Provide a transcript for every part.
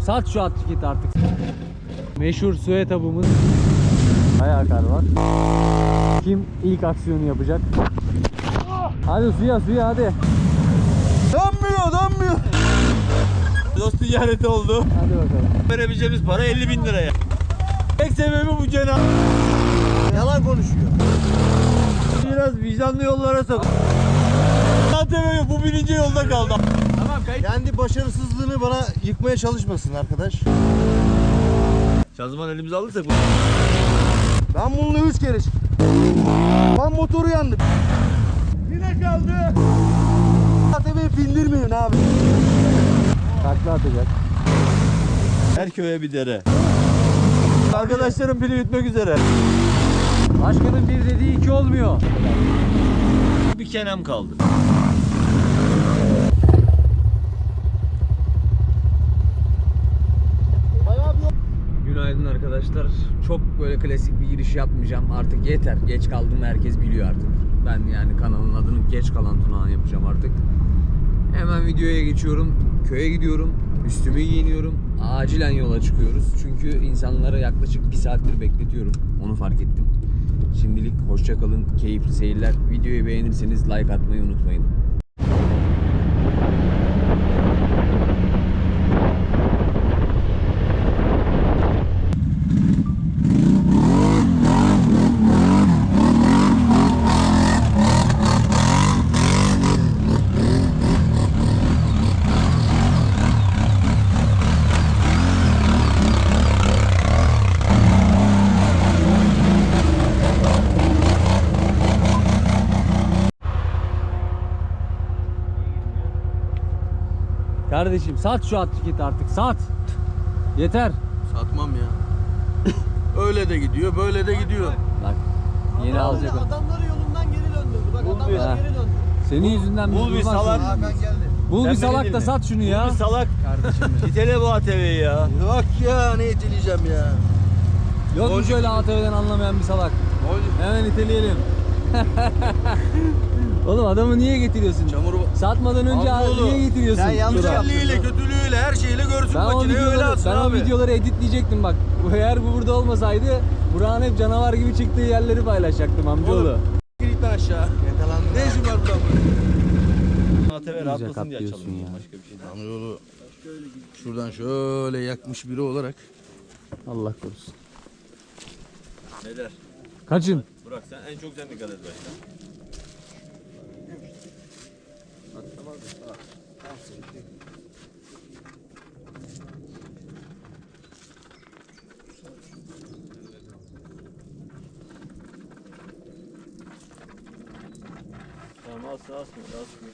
Sat şu attiketi artık. Meşhur su etabımız. Bayağı kar var. Kim ilk aksiyonu yapacak? Hadi suya suya hadi. Dönmüyor dönmüyor. Dost ticareti oldu. Hadi bakalım. Verebileceğimiz para 50 bin liraya. Tek sebebi bu cenab. Yalan konuşuyor. Biraz vicdanlı yollara sok. ATV bu birinci yolda kaldı. Tamam kayıt. Kendi başarısızlığını bana yıkmaya çalışmasın arkadaş. Şanzıman elimize alırsak bu. Ben bununla üç kere çıktım. Ben motoru yandım. Yine kaldı. ATV'ye bindirmeyin abi. Takla atacak. Her köye bir dere. Arkadaşlarım pili bitmek üzere. Başkanın bir dediği iki olmuyor. Bir kenem kaldı. Arkadaşlar. Çok böyle klasik bir giriş yapmayacağım. Artık yeter. Geç kaldım herkes biliyor artık. Ben yani kanalın adını geç kalan Tunağan yapacağım artık. Hemen videoya geçiyorum. Köye gidiyorum. Üstümü giyiniyorum. Acilen yola çıkıyoruz. Çünkü insanlara yaklaşık bir saattir bekletiyorum. Onu fark ettim. Şimdilik hoşça kalın. Keyifli seyirler. Videoyu beğenirseniz like atmayı unutmayın. Kardeşim sat şu attiketi artık. Sat. Yeter. Satmam ya. Öyle de gidiyor, böyle de gidiyor. Bak yeni alacak. o. Adamları yolundan geri döndürdü. Bak Bul bir- adamlar geri döndü. Senin yüzünden biz Bul bir salak. şimdi. ben geldim. Bul Sen bir beni salak da dinle. sat şunu ya. Bir salak. Kardeşim. İtele bu ATV'yi ya. Bak ya ne itileyeceğim ya. Yok mu şöyle ATV'den anlamayan bir salak? Hemen iteleyelim. Oğlum adamı niye getiriyorsun? Çamur Satmadan önce Abi oğlum, niye getiriyorsun? Sen yanlış. Güzelliğiyle, kötülüğüyle, her şeyiyle görsün Ben o makineyi öyle videoları, atsın ben o abi. videoları editleyecektim bak. Bu eğer bu burada olmasaydı Burak'ın hep canavar gibi çıktığı yerleri paylaşacaktım amcaoğlu. Oğlum. Git aşağı. Yakalandı. Ne işin var burada? ATV rahatlasın diye açalım. ya. Başka bir şey değil. Yolu şuradan şöyle yakmış biri olarak. Allah korusun. Beyler. Kaçın. Burak sen en çok sen dikkat et başta. Tamam alsın alsın alsın.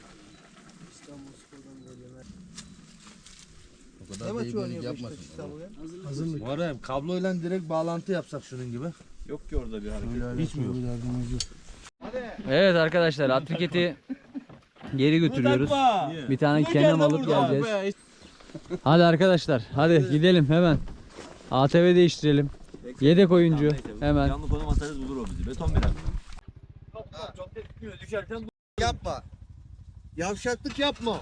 O kadar da yapmasın. Hazırlık. Var ya kabloyla direkt bağlantı yapsak şunun gibi. Yok ki orada bir hareket. Hiç mi yok? Evet arkadaşlar atriketi geri götürüyoruz. Bir tane kenem alıp geleceğiz. Hadi arkadaşlar hadi gidelim hemen. ATV değiştirelim. Yedek oyuncu hemen. Yanlı konum atarız bulur o bizi. Beton biraz. Çok tekmiyor düşerken Yapma. Yavşaklık yapma.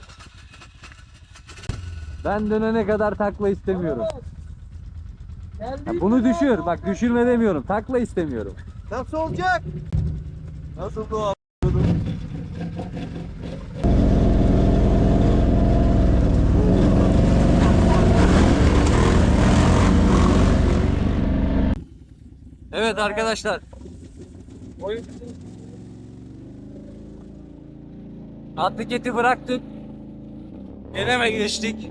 Ben dönene kadar takla istemiyorum. Ya bunu düşür. Bak düşürme demiyorum. Takla istemiyorum. Nasıl olacak? Nasıl bu Evet arkadaşlar. Atliketi bıraktık. Geneme geçtik.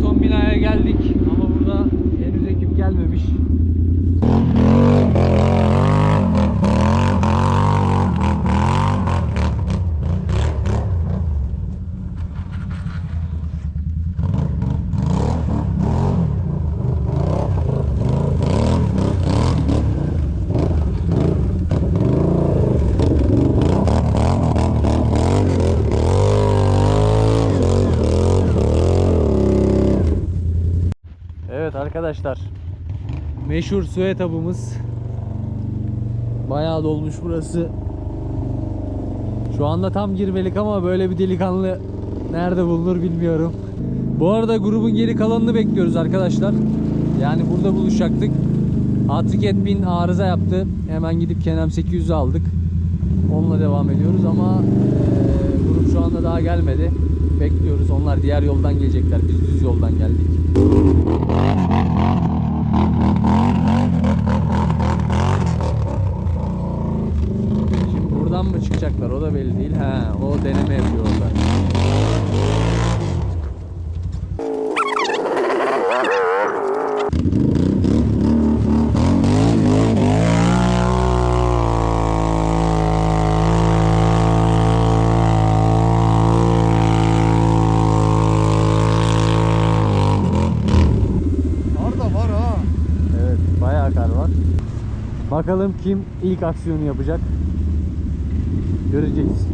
Beton binaya geldik ama burada henüz ekip gelmemiş. arkadaşlar. Meşhur su etabımız. Bayağı dolmuş burası. Şu anda tam girmelik ama böyle bir delikanlı nerede bulunur bilmiyorum. Bu arada grubun geri kalanını bekliyoruz arkadaşlar. Yani burada buluşacaktık. Atriket 1000 arıza yaptı. Hemen gidip Kenem 800'ü aldık. Onunla devam ediyoruz ama eee, grup şu anda daha gelmedi. Bekliyoruz. Onlar diğer yoldan gelecekler. Biz düz yoldan geldik. Şimdi buradan mı çıkacaklar o da belli değil. Ha, o deneme yapıyor orada. Kar da var ha. Evet, bayağı kar var. Bakalım kim ilk aksiyonu yapacak. Göreceğiz.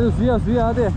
Hadi suya suya hadi.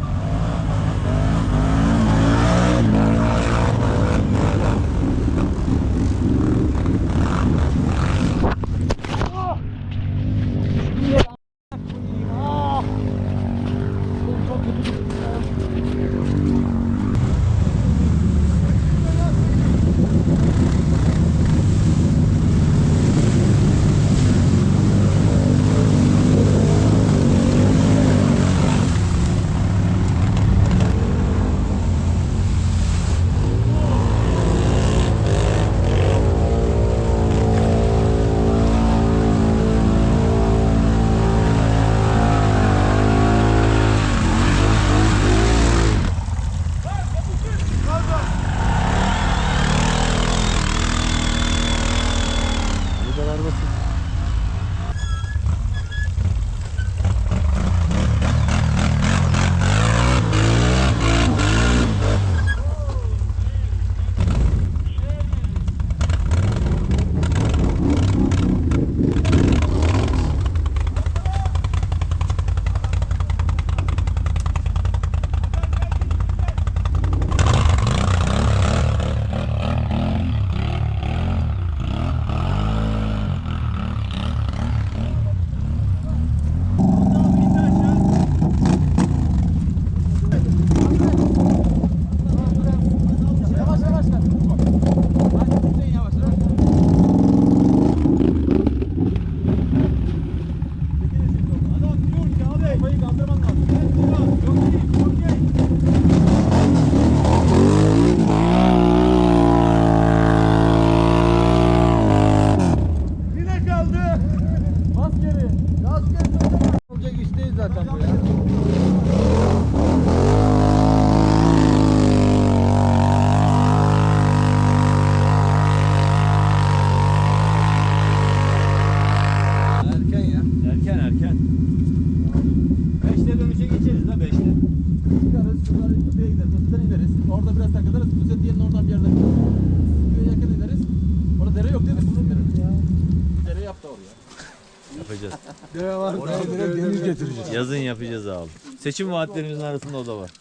Seçim vaatlerimizin arasında o da var.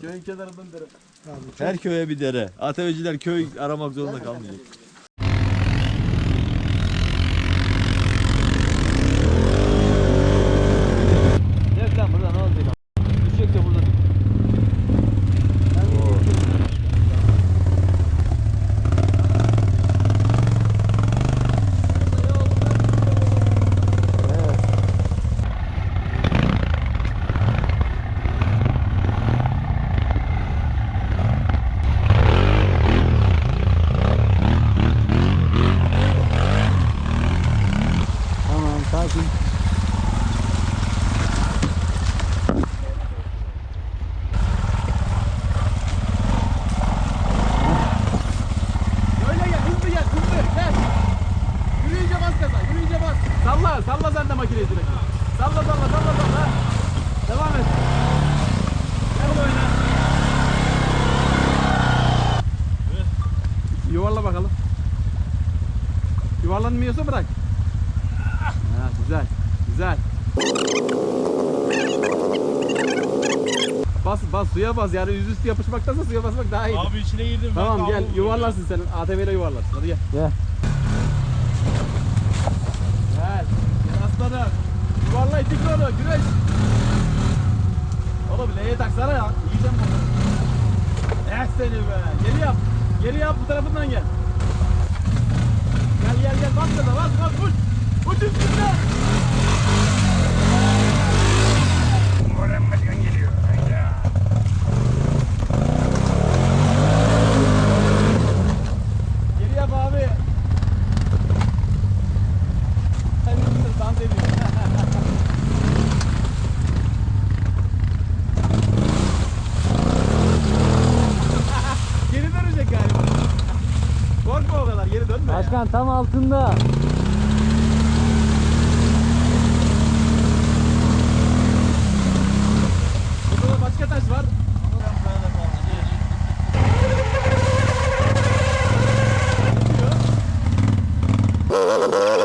Köyün kenarından dere. Her köye bir dere. ATV'ciler köy aramak zorunda kalmayacak. Gel lan buradan ne olacak? Düşecek de burada. Tamam sakin. Öyle gel, hızlı gel, hızlı gel. Yürüyünce bas gaza, yürüyünce bas. Salla, salla sen de makineyi direkt. Salla, salla, salla, salla. Devam et. Gel oyna. Yuvarla bakalım. Yuvarlanmıyorsa bırak. Ha, güzel, güzel. Bas, bas, suya bas yani yüzüstü yapışmaktansa suya basmak daha iyi. Abi içine girdim. ben Tamam gel yuvarlarsın sen. ATV ile yuvarlarsın. Hadi. Gel. Gel. Gel aslanım. Yuvarla itik onu. Güneş. Oğlum L'ye taksana ya. Yiyeceğim bunu. Eh seni be. Geri yap. Geri yap bu tarafından gel. Gel gel gel. Bas gaza bas bas. Uç. Uç üstünden. Geri yap abi. Sen de mısın? Dans ediyor. geri dönecek galiba. Korkma o kadar geri dönme. ya. Başkan tam altında. Burada da başka taş var. Tamam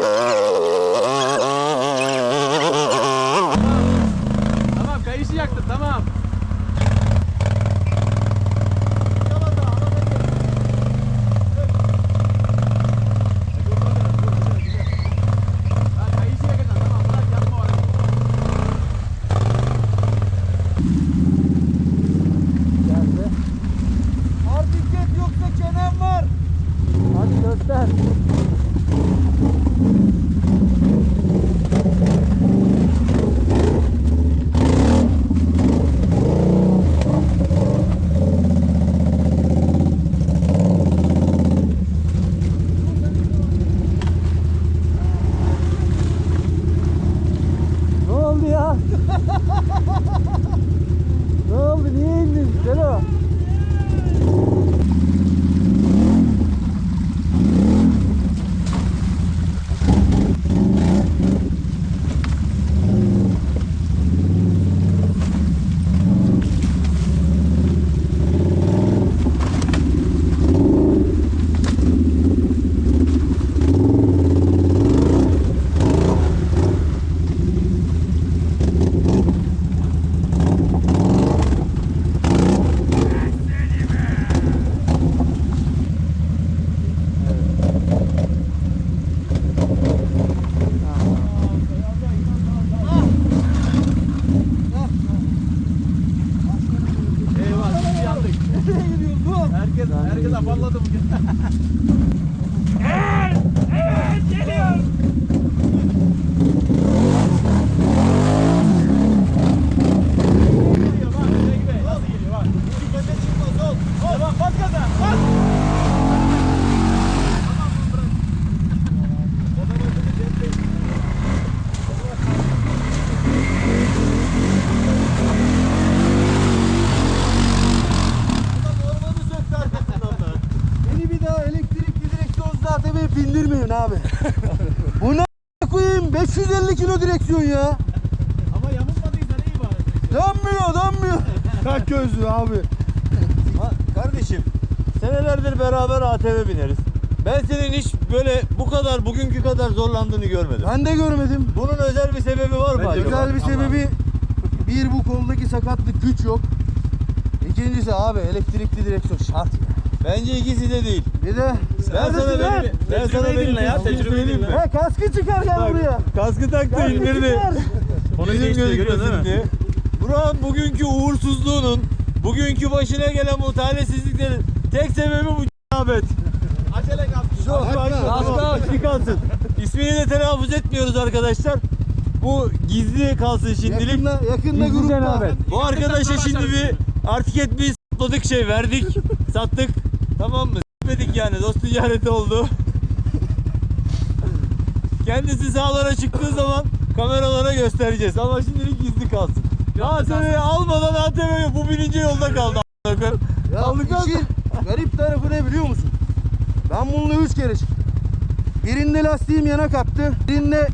Bindirmeyin abi. Bu ne koyayım 550 kilo direksiyon ya. Ama yamulmadıysa iyi bari. Dönmüyor dönmüyor. Tak gözlü abi. kardeşim senelerdir beraber ATV bineriz. Ben senin hiç böyle bu kadar bugünkü kadar zorlandığını görmedim. Ben de görmedim. Bunun özel bir sebebi var mı acaba? Özel bir sebebi bir bu koldaki sakatlık güç yok. İkincisi abi elektrikli direksiyon şart. ya. Bence ikisi de değil. Bir de Ben sana benim, ben sana benim ya, bildiğimi tecrübeyi söyleyeyim mi? He kaskı çıkar gel buraya. Kaskı taktı Kaskı indirdi. çıkar. Bizim gözükmesin değil diye. Burak'ın bugünkü uğursuzluğunun, bugünkü başına gelen bu talihsizliklerin tek sebebi bu c***abet. Acele kalk. Kaskı açık kalsın. İsmini de telaffuz etmiyoruz arkadaşlar. Bu gizli kalsın şimdilik. Yakında, yakında grupta. Bu arkadaşa şimdi bir artık et bir sapladık şey verdik. Sattık. Tamam mı? S**medik yani dost ticareti oldu. Kendisi sahalara çıktığı zaman kameralara göstereceğiz ama şimdilik gizli kalsın. ATV'yi almadan ATV bu birinci yolda kaldı. Ya Aldık işin garip tarafı ne biliyor musun? Ben bununla üç kere çıktım. Birinde lastiğim yana kalktı. Birinde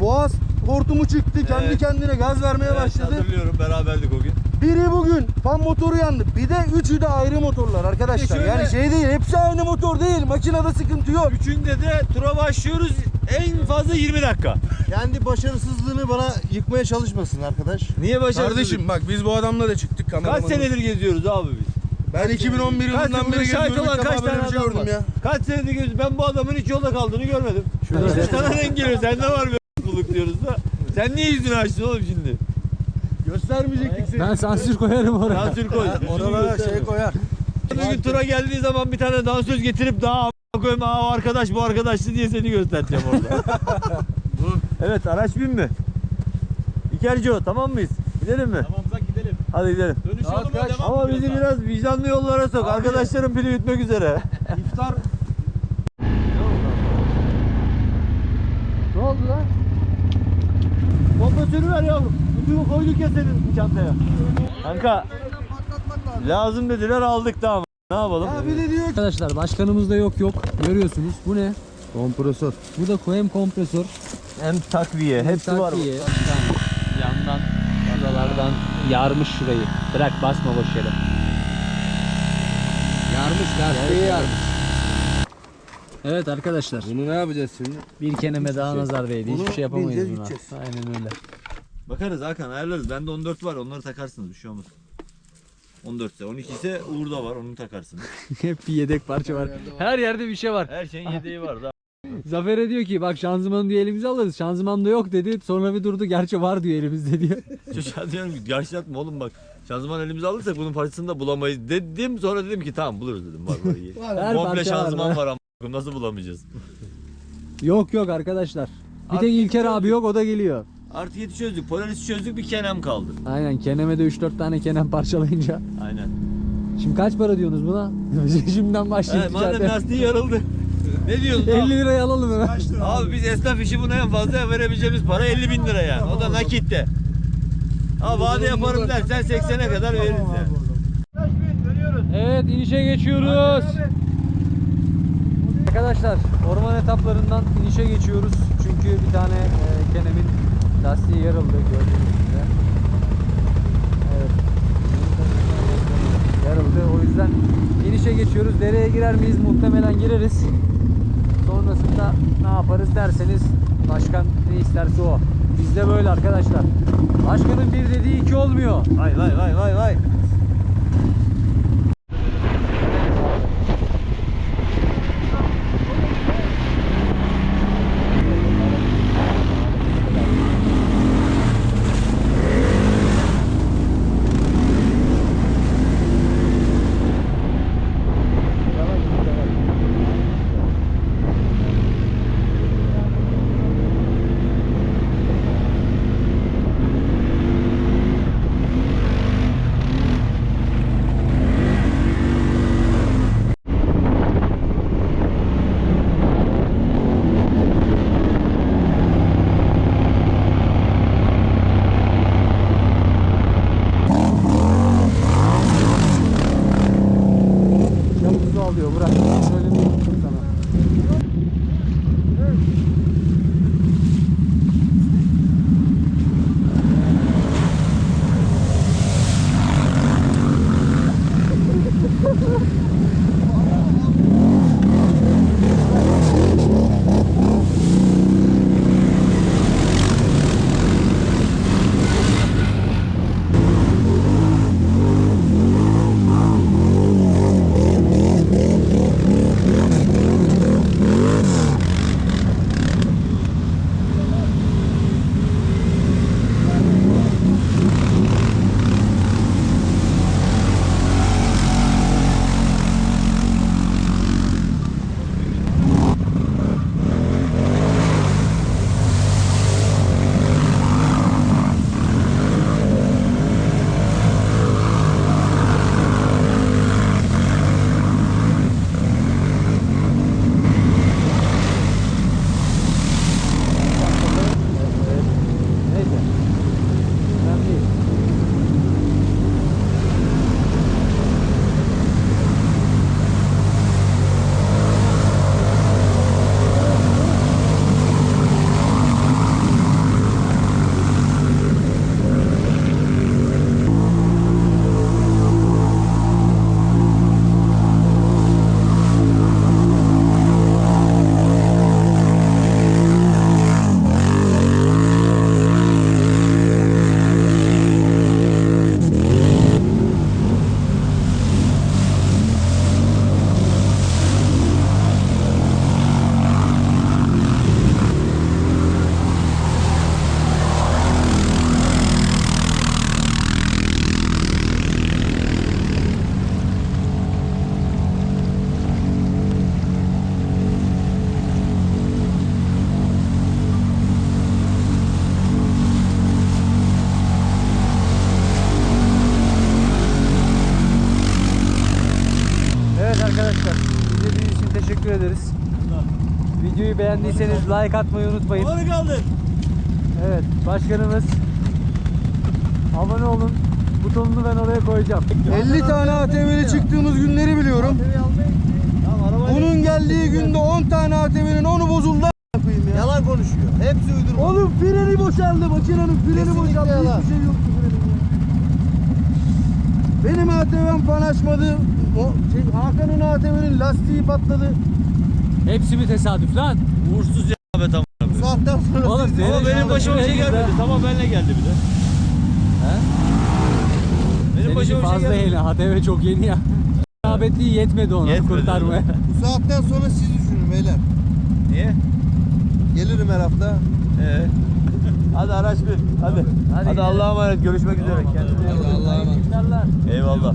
boğaz hortumu çıktı. Kendi Evet. kendine gaz vermeye Evet, başladı. Hatırlıyorum beraberdik o gün. Biri bugün fan motoru yandı. Bir de üçü de ayrı motorlar arkadaşlar. şöyle- Yani şey değil. Hepsi aynı motor değil. Makinede sıkıntı yok. Üçünde de tura başlıyoruz en fazla 20 dakika. Kendi başarısızlığını bana yıkmaya çalışmasın arkadaş. Niye başarısız? Kardeşim bak biz bu adamla da çıktık Kaç senedir geziyoruz abi biz? Ben 2011 Kaç yılından beri şahit geziyorum. olan İlk kaç defa böyle tane bir şey adam gördüm var? ya. Kaç senedir geziyoruz? Ben bu adamın hiç yolda kaldığını görmedim. İşte sana denk geliyor. Sende var bir buluk diyoruz da. Sen niye yüzünü açtın oğlum şimdi? Göstermeyecektik seni. Ben sansür koyarım oraya. Sansür koy. Oralara şey koyar. Bir gün tura geldiği zaman bir tane dansöz getirip daha aa o arkadaş bu arkadaştı diye seni göstereceğim orada. evet araç bin mi? İkerci o tamam mıyız? Gidelim mi? Tamam Zak gidelim. Hadi gidelim. Dönüş yolu mu? Devam Ama bizi diyorsun? biraz vicdanlı yollara sok. Arkadaşlarım pili bitmek üzere. İftar Ne oldu lan? Kompresörü ver yavrum. Kutuyu koyduk ya senin çantaya. Kanka lazım dediler aldık tamam. Ne yapalım? Ya bir de diyor ki Arkadaşlar başkanımızda yok yok. Görüyorsunuz. Bu ne? kompresör. Bu da koyem kompresör. Hem takviye hepsi var. Takviye. Yandan şuralardan yarmış şurayı. Bırak basma boş yere. Yarmış lastiği yarmış. Evet arkadaşlar. Bunu ne yapacağız şimdi? Bir keneme daha nazar değdi. Hiçbir şey yapamayız buna. Aynen öyle. Bakarız Hakan ayarlarız. Bende 14 var onları takarsınız bir şey olmaz. 14 ise 12 ise Uğur'da var onu takarsınız. Hep bir yedek parça var. Her yerde bir şey var. Her şeyin yedeği var da. Zafer'e diyor ki bak şanzımanı diye elimize alırız. Şanzıman da yok dedi. Sonra bir durdu. Gerçi var diyor elimizde diyor. Çocuğa diyorum ki yaşlatma oğlum bak. Şanzıman elimize alırsak bunun parçasını da bulamayız dedim. Sonra dedim ki tamam buluruz dedim. Var var iyi. Her Komple parça var şanzıman var ama nasıl bulamayacağız? Yok yok arkadaşlar. Bir tek İlker abi yok o da geliyor. Artık yeti çözdük. Polaris çözdük bir kenem kaldı. Aynen keneme de 3-4 tane kenem parçalayınca. Aynen. Şimdi kaç para diyorsunuz buna? Şimdiden He, başlayalım. madem lastiği yarıldı. ne diyorsun? 50 liraya alalım hemen. Abi biz esnaf işi buna en fazla verebileceğimiz para 50 bin lira yani. O da nakitte. Ha vade yaparım dersen 80'e kadar veririz yani. Evet inişe geçiyoruz. Arkadaşlar orman etaplarından inişe geçiyoruz. Çünkü bir tane e, kenemin lastiği yarıldı gördüğünüz gibi. Evet. Yarıldı. O yüzden inişe geçiyoruz. Dereye girer miyiz? Muhtemelen gireriz. Sonrasında ne yaparız derseniz başkan ne isterse o. Bizde böyle arkadaşlar. Başkanın bir dediği iki olmuyor. Vay vay vay vay vay. Woo! Beğendiyseniz like atmayı unutmayın. Onu kaldır. Evet başkanımız abone olun butonunu ben oraya koyacağım. 50 tane ATV'li çıktığımız günleri biliyorum. Bunun geldiği günde 10 tane ATV'nin 10'u bozuldu. ya. Yalan konuşuyor. Hepsi uydurma. Oğlum freni boşaldı. Makinenin freni Kesinlikle boşaldı. yalan. Hiçbir şey yoktu. Benim ATV'm panaşmadı. O şey, Hakan'ın ATV'nin lastiği patladı. Hepsi mi tesadüf lan? Uğursuz tamam. Bu saatten sonra Oğlum siz- senin Ama benim başıma bir şey gelmedi. Tamam benle geldi bir de. He? Benim Seninki başıma bir şey fazla gelmedi. yeni. HTV çok yeni ya. Rahmetli yetmedi ona Yetmedi. kurtarmaya. Bu saatten sonra siz düşünün beyler. Niye? Gelirim her hafta. Ee. Hadi araç bir. Hadi. Hadi, gidelim. Allah'a emanet. Görüşmek üzere. Kendine iyi bak. Allah'a emanet. Eyvallah.